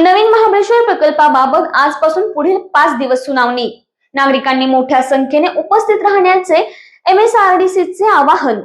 नवीन महाबळेश्वर प्रकल्पाबाबत आजपासून पुढील पाच दिवस सुनावणी. नागरिकांनी मोठ्या संख्येने उपस्थित राहण्याचे एमएसआरडीसीचे आवाहन.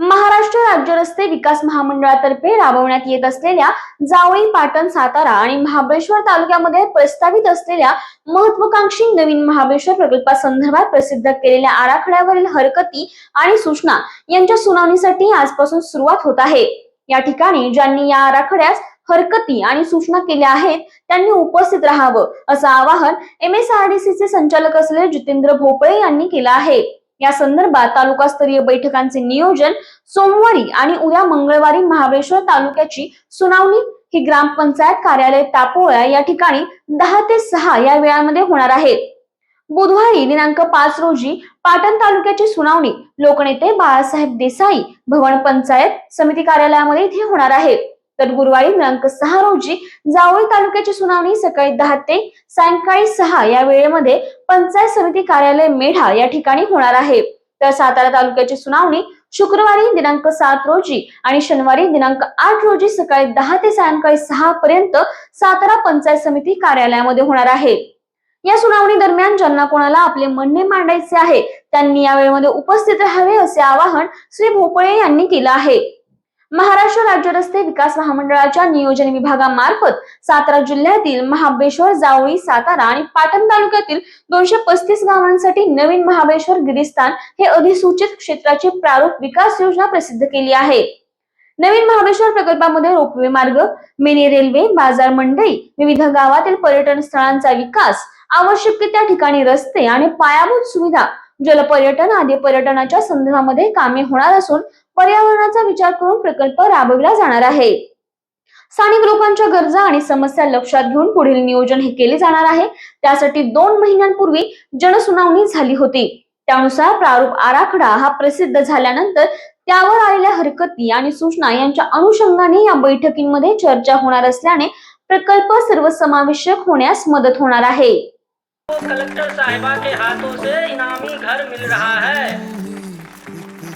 महाराष्ट्र राज्य रस्ते विकास महामंडळातर्फे राबवण्यात येत असलेल्या जावळी पाटण सातारा आणि महाबळेश्वर तालुक्यामध्ये प्रस्तावित असलेल्या महत्वाकांक्षी नवीन महाबळेश्वर प्रकल्पासंदर्भात प्रसिद्ध केलेल्या आराखड्यावरील हरकती आणि सूचना यांच्या सुनावणीसाठी आजपासून सुरुवात होत आहे. या ठिकाणी ज्यांनी या आराखड्यास हरकती आणि सूचना केल्या आहेत त्यांनी उपस्थित राहावं असं आवाहन MSRDC चे संचालक असलेले जितेंद्र भोपळे यांनी केलं आहे. या संदर्भात तालुकास्तरीय बैठकांचे नियोजन सोमवारी आणि उद्या मंगळवारी महाबळेश्वर तालुक्याची सुनावणी ही ग्रामपंचायत कार्यालय तापोळ्या या ठिकाणी दहा ते सहा या वेळामध्ये होणार आहे. बुधवारी दिनांक पाच रोजी पाटण तालुक्याची सुनावणी लोकनेते बाळासाहेब देसाई भवन पंचायत समिती कार्यालयामध्ये इथे होणार आहे. तर गुरुवारी दिनांक सहा रोजी जावळी तालुक्याची सुनावणी सकाळी दहा ते सायंकाळी सहा या वेळेमध्ये पंचायत समिती कार्यालय मेढा या ठिकाणी होणार आहे. तर सातारा तालुक्याची सुनावणी शुक्रवारी दिनांक सात रोजी आणि शनिवारी दिनांक आठ रोजी सकाळी दहा ते सायंकाळी सहा पर्यंत सातारा पंचायत समिती कार्यालयामध्ये होणार आहे. या सुनावणी दरम्यान ज्यांना कोणाला आपले म्हणणे मांडायचे आहे त्यांनी या वेळेमध्ये उपस्थित राहावे असे आवाहन श्री भोपळे यांनी केलं आहे. महाराष्ट्र राज्य रस्ते विकास महामंडळाच्या नियोजन विभागामार्फत सातारा जिल्ह्यातील महाबळेश्वर जावळी सातारा आणि पाटण तालुक्यातील दोनशे पस्तीस गावांसाठी नवीन महाबळेश्वर गिरिस्थान हे अधिसूचित क्षेत्राची प्रारूप विकास योजना प्रसिद्ध केली आहे. नवीन महाबळेश्वर प्रकल्पामध्ये रोपवे मार्ग मिनी रेल्वे बाजार मंडई विविध गावातील पर्यटन स्थळांचा विकास आवश्यक त्या ठिकाणी रस्ते आणि पायाभूत सुविधा जलपर्यटन आदी पर्यटनाच्या संदर्भामध्ये कामे होणार असून पर्यावरणाचा विचार करून प्रकल्प राबविला जाणार आहे. स्थानिक लोकांच्या गरजा आणि समस्या लक्षात घेऊन पुढील नियोजन हे केले जाणार आहे. त्यासाठी दोन महिन्यांपूर्वी जनसुनावणी झाली होती. त्यानुसार प्रारूप आराखडा हा प्रसिद्ध झाल्यानंतर त्यावर आलेल्या हरकती आणि सूचना यांच्या अनुषंगाने या बैठकींमध्ये चर्चा होणार असल्याने प्रकल्प सर्वसमावेशक होण्यास मदत होणार आहे. कलेक्टर साहिबा के हाथों से इनामी घर मिल रहा है।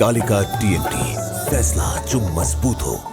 कालिका टीएमटी फैसला जो मजबूत हो।